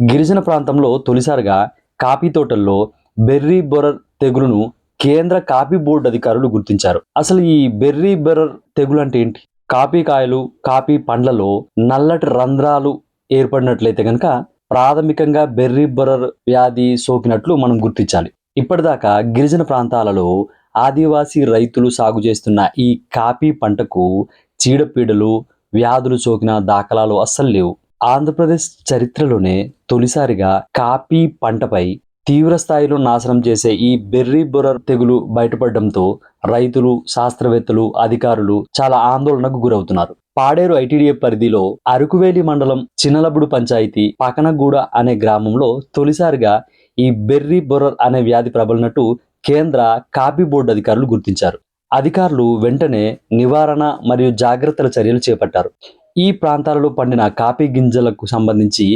గిరిజన ప్రాంతంలో తొలిసారిగా కాఫీ తోటల్లో బెర్రీ బొరర్ తెగులును కేంద్ర కాఫీ బోర్డు అధికారులు గుర్తించారు. అసలు ఈ బెర్రీ బెర్రర్ తెగులు అంటే ఏంటి? కాఫీ కాయలు కాఫీ పండ్లలో నల్లటి రంధ్రాలు ఏర్పడినట్లయితే కనుక ప్రాథమికంగా బెర్రీ బొరర్ వ్యాధి సోకినట్లు మనం గుర్తించాలి. ఇప్పటిదాకా గిరిజన ప్రాంతాలలో ఆదివాసీ రైతులు సాగు చేస్తున్న ఈ కాఫీ పంటకు చీడపీడలు వ్యాధులు సోకిన దాఖలాలు అస్సలు లేవు. ఆంధ్రప్రదేశ్ చరిత్రలోనే తొలిసారిగా కాపీ పంటపై తీవ్ర స్థాయిలో నాశనం చేసే ఈ బెర్రీ బొరర్ తెగులు బయటపడడంతో రైతులు శాస్త్రవేత్తలు అధికారులు చాలా ఆందోళనకు గురవుతున్నారు. పాడేరు ఐటీడీఏ పరిధిలో అరకువేలి మండలం చిన్నలబుడు పంచాయతీ పకనగూడ అనే గ్రామంలో తొలిసారిగా ఈ బెర్రీ బొరర్ అనే వ్యాధి ప్రబలినట్టు కేంద్ర కాపీ బోర్డు అధికారులు గుర్తించారు. అధికారులు వెంటనే నివారణ మరియు జాగ్రత్తల చర్యలు చేపట్టారు. ఈ ప్రాంతాలలో పండిన కాఫీ గింజలకు సంబంధించి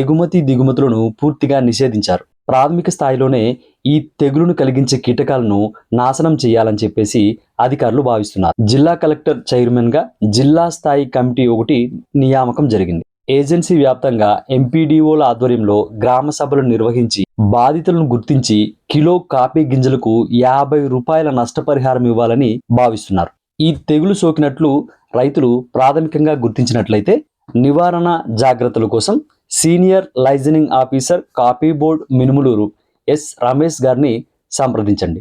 ఎగుమతి దిగుమతులను పూర్తిగా నిషేధించారు. ప్రాథమిక స్థాయిలోనే ఈ తెగులును కలిగించే కీటకాలను నాశనం చేయాలని చెప్పేసి అధికారులు భావిస్తున్నారు. జిల్లా కలెక్టర్ చైర్మన్గా జిల్లా స్థాయి కమిటీ ఒకటి నియామకం జరిగింది. ఏజెన్సీ వ్యాప్తంగా ఎంపీడీఓల ఆధ్వర్యంలో గ్రామ సభలు నిర్వహించి బాధితులను గుర్తించి కిలో కాఫీ గింజలకు యాభై రూపాయల నష్టపరిహారం ఇవ్వాలని భావిస్తున్నారు. ఈ తెగులు సోకినట్లు రైతులు ప్రాథమికంగా గుర్తించినట్లయితే నివారణ జాగ్రత్తల కోసం senior liaisoning officer coffee board Minumuluru S Ramesh గారిని సంప్రదించండి.